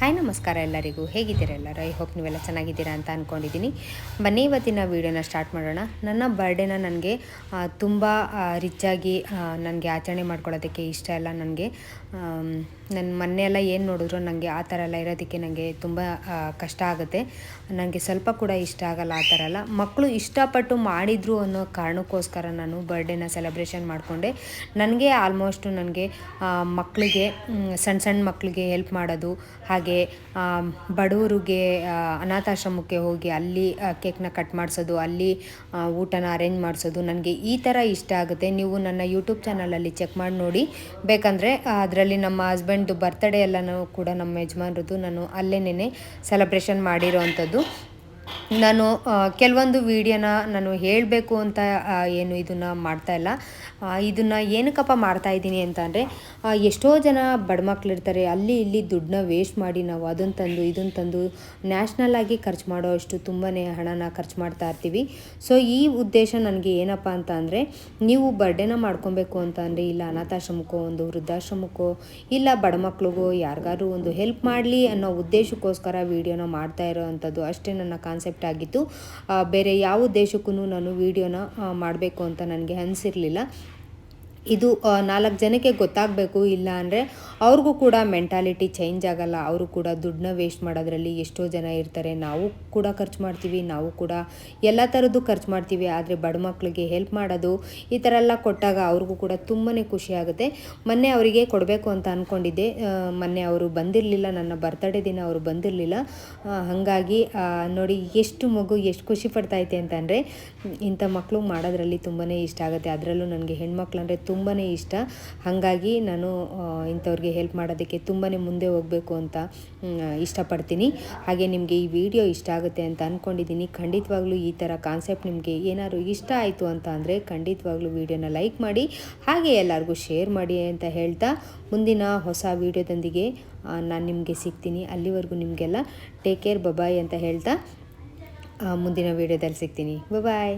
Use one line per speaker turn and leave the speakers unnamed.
Hi, ನಮಸ್ಕಾರ ಎಲ್ಲರಿಗೂ. ಹೇಗಿದ್ದೀರಾ ಎಲ್ಲರೂ? ಐ ಹೋಪ್ ನೀವೆಲ್ಲ ಚೆನ್ನಾಗಿದ್ದೀರಾ ಅಂತ ಅಂದ್ಕೊಂಡಿದ್ದೀನಿ ಬನ್ನಿ, ಇವತ್ತಿನ ವೀಡಿಯೋನ ಸ್ಟಾರ್ಟ್ ಮಾಡೋಣ. ನನ್ನ ಬರ್ಡೇನ ನನಗೆ ತುಂಬ ರಿಚ್ಚಾಗಿ ನನಗೆ ಆಚರಣೆ ಮಾಡ್ಕೊಳ್ಳೋದಕ್ಕೆ ಇಷ್ಟ ಇಲ್ಲ. ನನಗೆ ನನ್ನ ಮೊನ್ನೆ ಎಲ್ಲ ಏನು ನೋಡಿದ್ರು ನನಗೆ ಆ ಥರ ಎಲ್ಲ ಇರೋದಕ್ಕೆ ನನಗೆ ತುಂಬ ಕಷ್ಟ ಆಗುತ್ತೆ. ನನಗೆ ಸ್ವಲ್ಪ ಕೂಡ ಇಷ್ಟ ಆಗಲ್ಲ ಆ ಥರ ಎಲ್ಲ. ಮಕ್ಕಳು ಇಷ್ಟಪಟ್ಟು ಮಾಡಿದ್ರು ಅನ್ನೋ ಕಾರಣಕ್ಕೋಸ್ಕರ ನಾನು ಬರ್ಡೇನ ಸೆಲೆಬ್ರೇಷನ್ ಮಾಡಿಕೊಂಡೆ. ನನಗೆ ಆಲ್ಮೋಸ್ಟು ನನಗೆ ಮಕ್ಕಳಿಗೆ ಸಣ್ಣ ಸಣ್ಣ ಮಕ್ಕಳಿಗೆ ಹೆಲ್ಪ್ ಮಾಡೋದು, ಹಾಗೆ ಬಡವರಿಗೆ ಅನಾಥಾಶ್ರಮಕ್ಕೆ ಹೋಗಿ ಅಲ್ಲಿ ಕೇಕ್ನ ಕಟ್ ಮಾಡಿಸೋದು, ಅಲ್ಲಿ ಊಟನ ಅರೇಂಜ್ ಮಾಡಿಸೋದು ನನಗೆ ಈ ಥರ ಇಷ್ಟ ಆಗುತ್ತೆ. ನೀವು ನನ್ನ ಯೂಟ್ಯೂಬ್ ಚಾನಲಲ್ಲಿ ಚೆಕ್ ಮಾಡಿ ನೋಡಿ. ಬೇಕಂದರೆ ಅದರಲ್ಲಿ ನಮ್ಮ ಹಸ್ಬೆಂಡ್ದು ಬರ್ತ್ಡೇ ಎಲ್ಲನೂ ಕೂಡ ನಮ್ಮ ಯಜಮಾನ್ರದ್ದು ನಾನು ಅಲ್ಲೇನೇ ಸೆಲೆಬ್ರೇಷನ್ ಮಾಡಿರೋ ಅಂಥದ್ದು ನಾನು ಕೆಲವೊಂದು ವಿಡಿಯೋನ ನಾನು ಹೇಳಬೇಕು ಅಂತ ಏನು ಇದನ್ನು ಮಾಡ್ತಾ ಇಲ್ಲ. ಇದನ್ನು ಏನಕ್ಕಪ್ಪ ಮಾಡ್ತಾ ಇದ್ದೀನಿ ಅಂತ ಅಂದರೆ ಎಷ್ಟೋ ಜನ ಬಡ ಮಕ್ಕಳಿರ್ತಾರೆ ಅಲ್ಲಿ ಇಲ್ಲಿ ದುಡ್ಡನ್ನ ವೇಸ್ಟ್ ಮಾಡಿ ನಾವು ಅದನ್ನು ತಂದು ಇದನ್ನು ತಂದು ನ್ಯಾಷನಲ್ ಆಗಿ ಖರ್ಚು ಮಾಡೋ ಅಷ್ಟು ತುಂಬಾ ಹಣನ ಖರ್ಚು ಮಾಡ್ತಾ ಇರ್ತೀವಿ. ಸೊ ಈ ಉದ್ದೇಶ ನನಗೆ ಏನಪ್ಪ ಅಂತ ಅಂದರೆ, ನೀವು ಬರ್ಡೇನ ಮಾಡ್ಕೊಬೇಕು ಅಂತ ಅಂದರೆ, ಇಲ್ಲ ಅನಾಥಾಶ್ರಮಕ್ಕೋ, ಒಂದು ವೃದ್ಧಾಶ್ರಮಕ್ಕೋ, ಇಲ್ಲ ಬಡ ಮಕ್ಳಿಗೋ ಯಾರಿಗಾದ್ರೂ ಒಂದು ಹೆಲ್ಪ್ ಮಾಡಲಿ ಅನ್ನೋ ಉದ್ದೇಶಕ್ಕೋಸ್ಕರ ವೀಡಿಯೋನ ಮಾಡ್ತಾ ಇರೋ ಅಂಥದ್ದು ಅಷ್ಟೇ ನನ್ನ ಕಾನ್ಸೆಪ್ಟ್ ಆಗಿತ್ತು ಬೇರೆ ಯಾವ ದೇಶಕ್ಕೂ ನಾನು ವೀಡಿಯೋನ ಮಾಡಬೇಕು ಅಂತ ನನಗೆ ಅನಿಸಿರಲಿಲ್ಲ. ಇದು ನಾಲ್ಕು ಜನಕ್ಕೆ ಗೊತ್ತಾಗಬೇಕು, ಇಲ್ಲ ಅಂದರೆ ಅವ್ರಿಗೂ ಕೂಡ ಮೆಂಟಾಲಿಟಿ ಚೇಂಜ್ ಆಗಲ್ಲ. ಅವರು ಕೂಡ ದುಡ್ಡನ್ನ ವೇಸ್ಟ್ ಮಾಡೋದ್ರಲ್ಲಿ ಎಷ್ಟೋ ಜನ ಇರ್ತಾರೆ. ನಾವು ಕೂಡ ಖರ್ಚು ಮಾಡ್ತೀವಿ, ನಾವು ಕೂಡ ಎಲ್ಲ ಥರದ್ದು ಖರ್ಚು ಮಾಡ್ತೀವಿ. ಆದರೆ ಬಡ ಮಕ್ಕಳಿಗೆ ಹೆಲ್ಪ್ ಮಾಡೋದು ಈ ಥರ ಎಲ್ಲ ಕೊಟ್ಟಾಗ ಅವ್ರಿಗೂ ಕೂಡ ತುಂಬಾ ಖುಷಿ ಆಗುತ್ತೆ. ಮೊನ್ನೆ ಅವರಿಗೆ ಕೊಡಬೇಕು ಅಂತ ಅಂದ್ಕೊಂಡಿದ್ದೆ ಮೊನ್ನೆ ಅವರು ಬಂದಿರಲಿಲ್ಲ, ನನ್ನ ಬರ್ತಡೇ ದಿನ ಅವರು ಬಂದಿರಲಿಲ್ಲ. ಹಾಗಾಗಿ ನೋಡಿ ಎಷ್ಟು ಮಗು ಎಷ್ಟು ಖುಷಿ ಪಡ್ತೈತೆ ಅಂತಂದರೆ, ಇಂಥ ಮಕ್ಕಳು ಮಾಡೋದ್ರಲ್ಲಿ ತುಂಬಾ ಇಷ್ಟ ಆಗುತ್ತೆ. ಅದರಲ್ಲೂ ನನಗೆ ಹೆಣ್ಮಕ್ಳು ಅಂದರೆ ತುಂಬಾ ಇಷ್ಟ. ಹಾಗಾಗಿ ನಾನು ಇಂಥವ್ರಿಗೆ ಹೆಲ್ಪ್ ಮಾಡೋದಕ್ಕೆ ತುಂಬಾ ಮುಂದೆ ಹೋಗಬೇಕು ಅಂತ ಇಷ್ಟಪಡ್ತೀನಿ. ಹಾಗೆ ನಿಮಗೆ ಈ ವಿಡಿಯೋ ಇಷ್ಟ ಆಗುತ್ತೆ ಅಂತ ಅಂದ್ಕೊಂಡಿದ್ದೀನಿ ಖಂಡಿತವಾಗ್ಲೂ ಈ ಥರ ಕಾನ್ಸೆಪ್ಟ್ ನಿಮಗೆ ಏನಾದ್ರು ಇಷ್ಟ ಆಯಿತು ಅಂತ ಅಂದರೆ ಖಂಡಿತವಾಗ್ಲೂ ವಿಡಿಯೋನ ಲೈಕ್ ಮಾಡಿ, ಹಾಗೆ ಎಲ್ಲರಿಗೂ ಶೇರ್ ಮಾಡಿ ಅಂತ ಹೇಳ್ತಾ ಮುಂದಿನ ಹೊಸ ವಿಡಿಯೋದೊಂದಿಗೆ ನಾನು ನಿಮಗೆ ಸಿಗ್ತೀನಿ. ಅಲ್ಲಿವರೆಗೂ ನಿಮಗೆಲ್ಲ ಟೇಕ್ ಕೇರ್ ಬಬಾಯ್ ಅಂತ ಹೇಳ್ತಾ ಮುಂದಿನ ವಿಡಿಯೋದಲ್ಲಿ ಸಿಗ್ತೀನಿ. ಬಾಯ್